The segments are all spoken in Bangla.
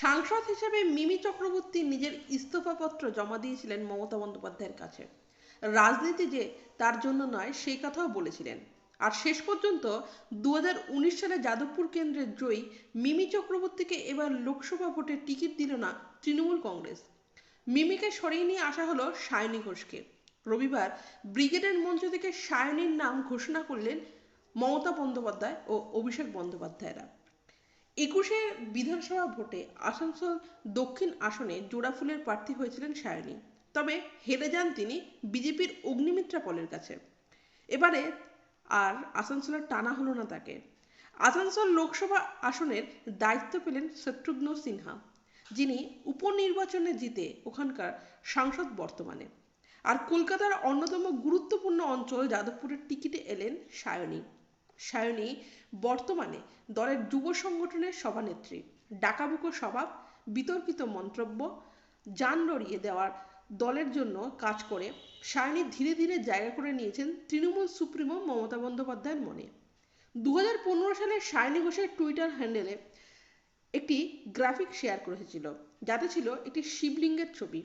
সাংসদ হিসেবে মিমি চক্রবর্তী নিজের ইস্তফাপত্র জমা দিয়েছিলেন মমতা বন্দ্যোপাধ্যায়ের কাছে। রাজনীতি যে তার জন্য নয় সেই কথাও বলেছিলেন। আর শেষ পর্যন্ত দুহাজার উনিশ সালে যাদবপুর কেন্দ্রের জয়ী মিমি চক্রবর্তীকে এবার লোকসভা ভোটে টিকিট দিল না তৃণমূল কংগ্রেস। মিমিকে সরিয়ে নিয়ে আসা হলো সায়নী ঘোষকে। রবিবার ব্রিগেডের মঞ্চ থেকে সায়নীর নাম ঘোষণা করলেন মমতা বন্দ্যোপাধ্যায় ও অভিষেক বন্দ্যোপাধ্যায়রা। একুশে বিধানসভা ভোটে আসানসোল দক্ষিণ আসনে জোড়াফুলের প্রার্থী হয়েছিলেন সায়নী। তবে হেরে যান তিনি বিজেপির অগ্নিমিত্রা পলের কাছে। এবারে আর আসানসোলের টানা হলো না তাকে। আসানসোল লোকসভা আসনের দায়িত্ব পেলেন শত্রুঘ্ন সিনহা, যিনি উপনির্বাচনে জিতে ওখানকার সাংসদ বর্তমানে। আর কলকাতার অন্যতম গুরুত্বপূর্ণ অঞ্চল যাদবপুরের টিকিটে এলেন সায়নী। সায়নী বর্তমানে দলের যুব সংগঠনের সভানেত্রী। ডাকাবুকো স্বভাব, বিতর্কিত মন্তব্য, যান লড়িয়ে দেওয়ার দলের জন্য কাজ করে সায়নী ধীরে ধীরে জায়গা করে নিয়েছেন তৃণমূল সুপ্রিমো মমতা বন্দ্যোপাধ্যায়ের মনে। দু হাজার পনেরো সালে সায়নী ঘোষের টুইটার হ্যান্ডেলে একটি গ্রাফিক শেয়ার করেছিল, যাতে ছিল একটি শিবলিঙ্গের ছবি।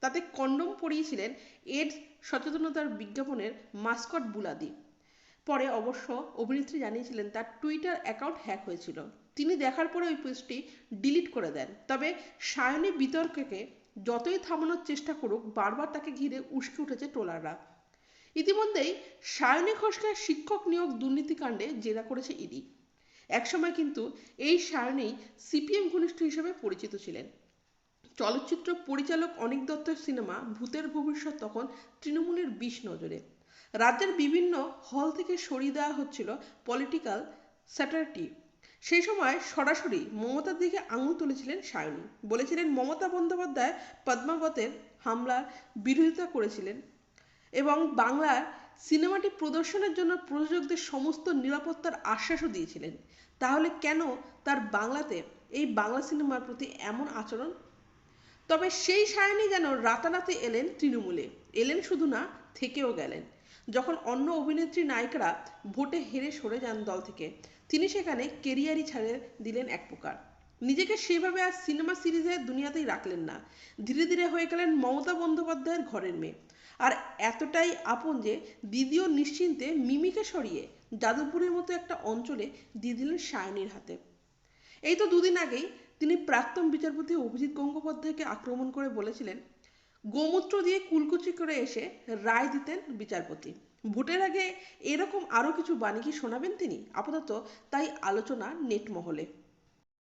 তাতে কন্ডম পরিয়েছিলেন এডস সচেতনতার বিজ্ঞাপনের মাস্কট বুলাদি। পরে অবশ্য অভিনেত্রী জানিয়েছিলেন, তার টুইটার অ্যাকাউন্ট হ্যাক হয়েছিল। তিনি দেখার পরে ওই পোস্টটি ডিলিট করে দেন। তবে সায়নী বিতর্ককে যতই থামানোর চেষ্টা করুক, বারবার তাকে ঘিরে উস্কে উঠেছে ট্রোলাররা। ইতিমধ্যেই সায়নী ঘোষকে শিক্ষক নিয়োগ দুর্নীতিকাণ্ডে জেরা করেছে ইডি। একসময় কিন্তু এই সায়নী সিপিএম ঘনিষ্ঠ হিসেবে পরিচিত ছিলেন। চলচ্চিত্র পরিচালক অনিক দত্তের সিনেমা ভূতের ভবিষ্যৎ তখন তৃণমূলের বিষ নজরে। রাজ্যের বিভিন্ন হল থেকে সরিয়ে দেওয়া হচ্ছিল পলিটিক্যাল স্যাটারটি সেই সময় সরাসরি মমতার দিকে আঙুল তুলেছিলেন সায়নী। বলেছিলেন, মমতা বন্দ্যোপাধ্যায় পদ্মাবতের হামলার বিরোধিতা করেছিলেন এবং বাংলার সিনেমাটি প্রদর্শনের জন্য প্রযোজকদের সমস্ত নিরাপত্তার আশ্বাসও দিয়েছিলেন। তাহলে কেন তার বাংলাতে এই বাংলা সিনেমার প্রতি এমন আচরণ? তবে সেই সায়নী যেন রাতারাতি এলেন তৃণমূলে। এলেন শুধু না, থেকেও গেলেন। যখন অন্য অভিনেত্রী নায়িকারা ভোটে হেরে সরে যান দল থেকে, তিনি সেখানে কেরিয়ারই ছাড়ে দিলেন এক প্রকার। নিজেকে সেভাবে আর সিনেমা সিরিজের দুনিয়াতেই রাখলেন না। ধীরে ধীরে হয়ে গেলেন মমতা বন্দ্যোপাধ্যায়ের ঘরের মেয়ে। আর এতটাই আপন যে দিদিও নিশ্চিন্তে মিমিকে সরিয়ে যাদবপুরের মতো একটা অঞ্চলে দিয়ে দিলেন সায়নীর হাতে। এই তো দুদিন আগেই তিনি প্রাক্তন বিচারপতি অভিজিৎ গঙ্গোপাধ্যায়কে আক্রমণ করে বলেছিলেন গোমূত্র দিয়ে কুলকুচি করে এসে রায় দিতেন বিচারপতি। ভোটের আগে এরকম আরও কিছু বাণী কি শোনাবেন তিনি? আপাতত তাই আলোচনা নেট মহলে